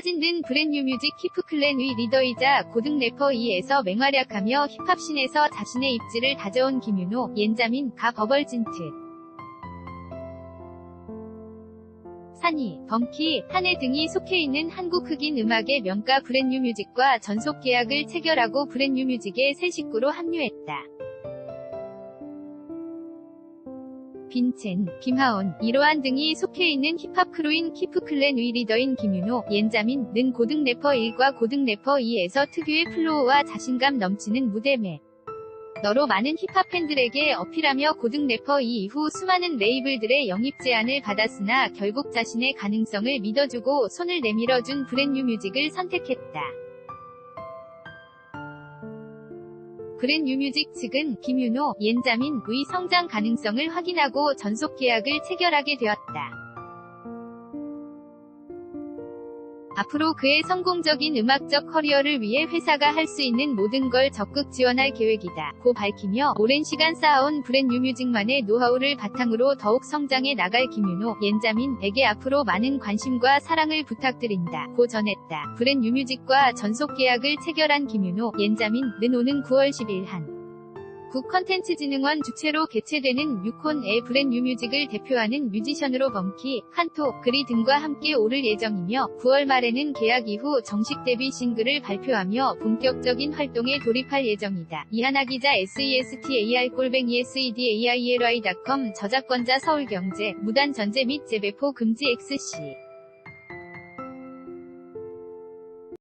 차진든 브랜뉴 뮤직 히프클랜의 리더이자 고등 래퍼 이에서 맹활약하며 힙합씬에서 자신의 입지를 다져온 김윤호, 옌자민, 가 버벌진트. 산이, 벙키, 한해 등이 속해 있는 한국 흑인 음악의 명가 브랜뉴 뮤직과 전속 계약을 체결하고 브랜뉴 뮤직의 새 식구로 합류했다. 빈첸, 김하온, 이로한 등이 속해 있는 힙합 크루인 키프클랜의 리더인 김윤호, 옌자민, 는 고등 래퍼 1과 고등 래퍼 2에서 특유의 플로우와 자신감 넘치는 무대매. 너로 많은 힙합 팬들에게 어필하며 고등 래퍼 2 이후 수많은 레이블들의 영입 제안을 받았으나 결국 자신의 가능성을 믿어주고 손을 내밀어준 브랜뉴 뮤직을 선택했다. 브랜뉴 뮤직 측은 김윤호, 옌자민 의 성장 가능성을 확인하고 전속 계약을 체결하게 되었다. 앞으로 그의 성공적인 음악적 커리어를 위해 회사가 할 수 있는 모든 걸 적극 지원할 계획이다. 고 밝히며 오랜 시간 쌓아온 브랜뉴 뮤직만의 노하우를 바탕으로 더욱 성장해 나갈 김윤호, 옌자민에게 앞으로 많은 관심과 사랑을 부탁드린다. 고 전했다. 브랜뉴 뮤직과 전속 계약을 체결한 김윤호, 옌자민은 오는 9월 10일 한 국컨텐츠진흥원 주최로 개최되는 유콘의 브랜 뉴 뮤직을 대표하는 뮤지션으로 범키, 한토, 그리 등과 함께 오를 예정이며 9월 말에는 계약 이후 정식 데뷔 싱글을 발표하며 본격적인 활동에 돌입할 예정이다. 이하나 기자 SESTAR-골뱅이 SEDAIRY.com 저작권자 서울경제, 무단 전제 및 재배포 금지 XC